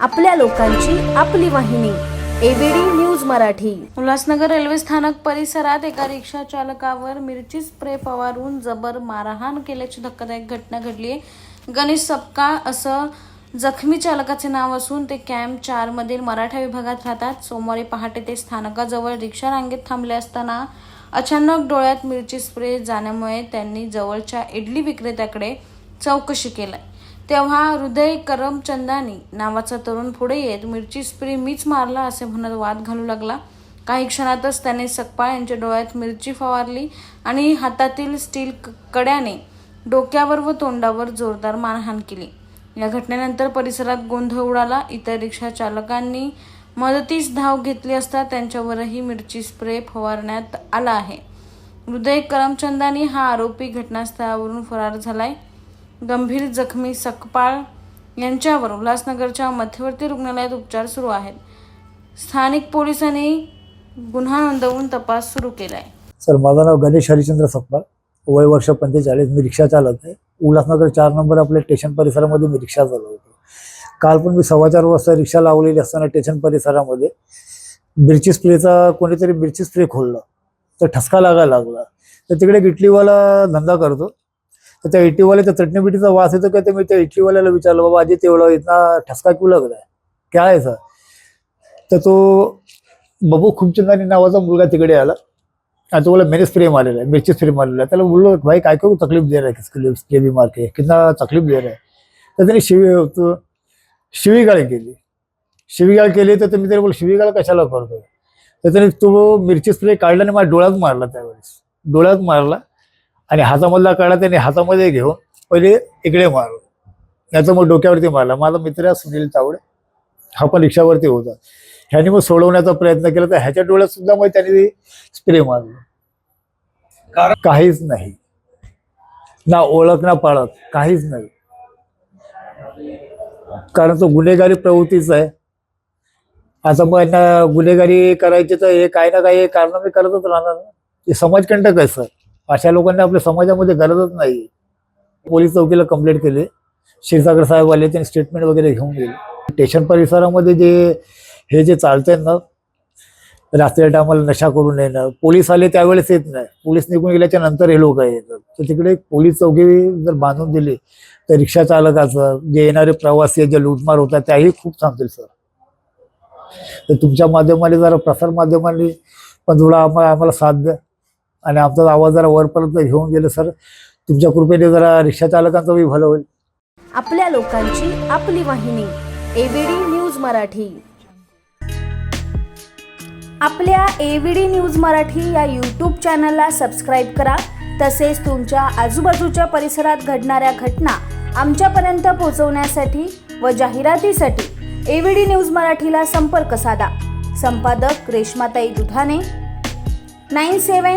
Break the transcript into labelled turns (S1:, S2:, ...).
S1: आपल्या लोकांची आपली वाहिनी. ABP news Marathi.
S2: Ulhasnagar railway स्थानक परिसरात एका रिक्षा चालकावर मिरची स्प्रे फवारून जबर मारहाण केल्याची धक्कादायक घटना घडली आहे गणेश सपकाळ असं जखमी चालकाचे नाव असून ते कॅम्प चार मधील मराठा विभागात राहतात. सोमवारी पहाटे ते स्थानकाजवळ रिक्षा रांगेत थांबले असताना अचानक डोळ्यात मिरची स्प्रे जाण्यामुळे त्यांनी जवळच्या इडली विक्रेत्याकडे चौकशी केली. तेव्हा हृदय करमचंदानी नावाचा तरुण पुढे येत मिरची स्प्रे मीच मारला असे म्हणत वाद घालू लागला. काही क्षणातच त्याने सकपाळ यांच्या डोळ्यात मिरची फवारली आणि हातातील स्टील क- कड्याने डोक्यावर व तोंडावर जोरदार मारहाण केली. या घटनेनंतर परिसरात गोंधळ उडाला. इतर रिक्षा चालकांनी मदतीस धाव घेतली असता त्यांच्यावरही मिरची स्प्रे फवारण्यात आला आहे. हृदय करमचंदानी हा आरोपी घटनास्थळावरून फरार झालाय. गंभीर जखमी सकपाळ यांच्यावर उल्हासनगरच्या मध्यवर्ती रुग्णालयात उपचार सुरू आहेत. स्थानिक पोलिसांनी गुन्हा नोंदवून तपास सुरू केला आहे
S3: सर माझं नाव गणेश हरिचंद्र सप्पाळ वय वर्ष पंचेचाळीस मी रिक्षा चालत आहे. उल्हासनगर चार नंबर आपल्या स्टेशन परिसरामध्ये मी रिक्षा चालवतो. काल पण मी सव्वा चार वाजता रिक्षा लावलेली असताना स्टेशन परिसरामध्ये मिरची स्प्रेचा कोणीतरी मिरची स्प्रे खोललं. तर ठसका लागायला लागला. तर तिकडे इटलीवाला धंदा करतो. तर त्या इटलीवाल्याच्या चटणी बिटीचा वास येतो का ते मी त्या इटीवाल्याला विचारलं बाबा आजी तेवढा इतना ठसका क्यू लग रहा क्या आहे सर? तर तो बबू खुमचंदानी नावाचा मुलगा तिकडे आला. आणि तो बोला मैंने स्प्रे आलेला आहे मिरची स्प्रे आलेला आहे त्याला बोललो भाई काय करू तकलीफ दे रहा है मार के कितना तकलीफ दे रहा है. तर त्याने शिवी होतो शिवीगाळ केली. शिवीगाळ केली तर मी त्याला बोल शिवीगाळ कशाला करतोय? तर त्याने तो मिरची स्प्रे काढला आणि माझ्या डोळ्यात मारला त्यावेळेस. डोळ्यात मारला. आणि हातामधला काढला त्याने हातामध्ये घेऊन पहिले इकडे मारलं याचा मग डोक्यावरती मारला. माझा मित्र आहे सुनील तावडे हा पण रिक्षावरती होता. ह्याने मग सोडवण्याचा प्रयत्न केला तर ह्याच्या डोळ्यात सुद्धा मग त्याने स्प्रे मारलं. काहीच नाही. ना ओळख ना पाळख काहीच नाही. कारण तो गुन्हेगारी प्रवृत्तीचा आहे. आता मग यांना गुन्हेगारी करायची तर हे काही ना काही कारण मी करतच राहणार ना. हे समाजकंटक आहे सर. अशा लोकांना आपल्या समाजामध्ये गरजच नाही. पोलीस चौकीला कंप्लेंट केली. क्षीरसागर साहेब आले त्यांनी स्टेटमेंट वगैरे घेऊन गेले. स्टेशन परिसरामध्ये जे हे जे चालतंय ना रात्रीच्या टायमाला नशा करून येणं. पोलीस आले त्यावेळेस येत नाही. पोलीस निघून गेल्याच्यानंतर हे लोक येतात तर तिकडे पोलीस चौकी जर बांधून दिली तर रिक्षा चालकाचं जे येणारे प्रवासी जे लूटमार होतात त्याही खूप थांबतील सर. तर तुमच्या माध्यमाने जरा प्रसार माध्यमाने पण थोडा आम्हाला आम्हाला साथ द्या. आणि आमचा आवाज जरा वरपर्यंत घेऊन गेलं सर तुमच्या कृपेने जरा रिक्षा चालकांचं बी भलं होईल.
S1: आपल्या लोकांची आपली वाहिनी एबीडी न्यूज मराठी. आपल्या एबीडी न्यूज मराठी या यूट्यूब चॅनलला सबस्क्राईब करा. तसेच तुमच्या आजूबाजूच्या परिसरात घडणाऱ्या घटना आमच्यापर्यंत पोहोचवण्यासाठी व जाहिरातीसाठी एबीडी न्यूज मराठीला संपर्क साधा. संपादक रेश्माताई Dudhane. Nine seven